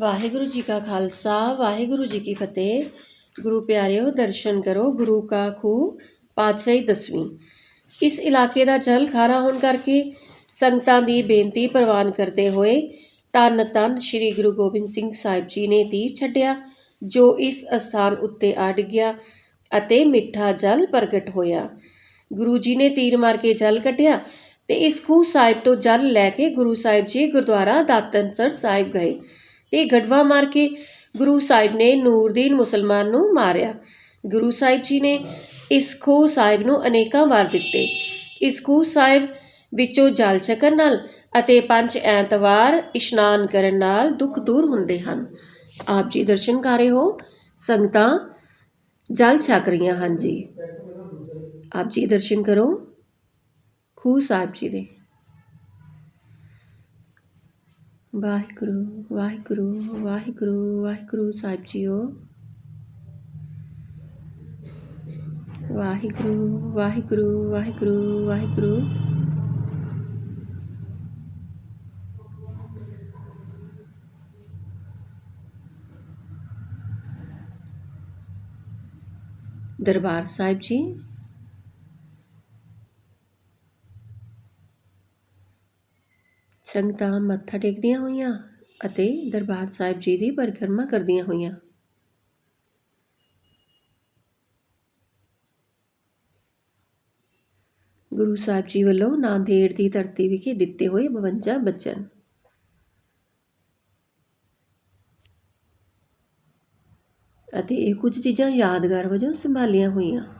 ਵਾਹਿਗੁਰੂ ਜੀ ਕਾ ਖਾਲਸਾ, ਵਾਹਿਗੁਰੂ ਜੀ ਕੀ ਫਤਿਹ। ਗੁਰੂ ਪਿਆਰਿਓ, ਦਰਸ਼ਨ ਕਰੋ, ਗੁਰੂ ਕਾ ਖੂਹ, ਪਾਤਸ਼ਾਹੀ ਦਸਵੀਂ। ਇਸ ਇਲਾਕੇ ਦਾ ਜਲ ਖਾਰਾ ਹੋਣ ਕਰਕੇ ਸੰਗਤਾਂ ਦੀ ਬੇਨਤੀ ਪ੍ਰਵਾਨ ਕਰਦੇ ਹੋਏ ਤਨ ਤਨ ਸ੍ਰੀ ਗੁਰੂ ਗੋਬਿੰਦ ਸਿੰਘ ਸਾਹਿਬ ਜੀ ਨੇ ਤੀਰ ਛੱਡਿਆ, ਜੋ ਇਸ ਅਸਥਾਨ ਉੱਤੇ ਅੜ ਗਿਆ ਅਤੇ ਮਿੱਠਾ ਜਲ ਪ੍ਰਗਟ ਹੋਇਆ। ਗੁਰੂ ਜੀ ਨੇ ਤੀਰ ਮਾਰ ਕੇ ਜਲ ਕੱਢਿਆ ਤੇ ਇਸ ਖੂਹ ਸਾਹਿਬ ਤੋਂ ਜਲ ਲੈ ਕੇ ਗੁਰੂ ਸਾਹਿਬ ਜੀ ਗੁਰਦੁਆਰਾ ਦਾਤਨਸਰ ਸਾਹਿਬ ਗਏ। ਤੇ ਗੜਵਾ ਮਾਰ ਕੇ ਗੁਰੂ ਸਾਹਿਬ ਨੇ ਨੂਰਦੀਨ ਮੁਸਲਮਾਨ ਨੂੰ ਮਾਰਿਆ। ਗੁਰੂ ਸਾਹਿਬ ਜੀ ਨੇ ਇਸ ਖੂਹ ਸਾਹਿਬ ਨੂੰ ਅਨੇਕਾਂ ਵਾਰ ਦਿੱਤੇ। ਇਸ ਖੂਹ ਸਾਹਿਬ ਵਿੱਚੋਂ ਜਲ ਛਕਣ ਨਾਲ ਅਤੇ ਪੰਜ ਐਤਵਾਰ ਇਸ਼ਨਾਨ ਕਰਨ ਨਾਲ ਦੁੱਖ ਦੂਰ ਹੁੰਦੇ ਹਨ। ਆਪ ਜੀ ਦਰਸ਼ਨ ਕਰ ਰਹੇ ਹੋ? ਸੰਗਤਾਂ ਜਲ ਛਕ ਰਹੀਆਂ ਹਨ ਜੀ। ਆਪ ਜੀ ਦਰਸ਼ਨ ਕਰੋ। ਖੂਹ ਸਾਹਿਬ ਜੀ ਦੇ। ਵਾਹਿਗੁਰੂ ਵਾਹਿਗੁਰੂ ਵਾਹਿਗੁਰੂ ਵਾਹਿਗੁਰੂ ਸਾਹਿਬ ਜੀਓ ਵਾਹਿਗੁਰੂ ਵਾਹਿਗੁਰੂ ਵਾਹਿਗੁਰੂ ਵਾਹਿਗੁਰੂ ਦਰਬਾਰ ਸਾਹਿਬ ਜੀ ਸੰਗਤਾਂ ਮੱਥਾ ਟੇਕਦੀਆਂ ਹੋਈਆਂ ਅਤੇ ਦਰਬਾਰ ਸਾਹਿਬ ਜੀ ਦੀ ਪਰਿਕਰਮਾ ਕਰਦੀਆਂ ਹੋਈਆਂ। ਗੁਰੂ ਸਾਹਿਬ ਜੀ ਵੱਲੋਂ ਨਾਂਦੇੜ ਦੀ ਧਰਤੀ ਵਿਖੇ ਦਿੱਤੇ ਹੋਏ 52 ਬਚਨ। ਅਤੇ ਇਹ ਕੁਝ ਚੀਜ਼ਾਂ ਯਾਦਗਾਰ ਵਜੋਂ ਸੰਭਾਲੀਆਂ ਹੋਈਆਂ।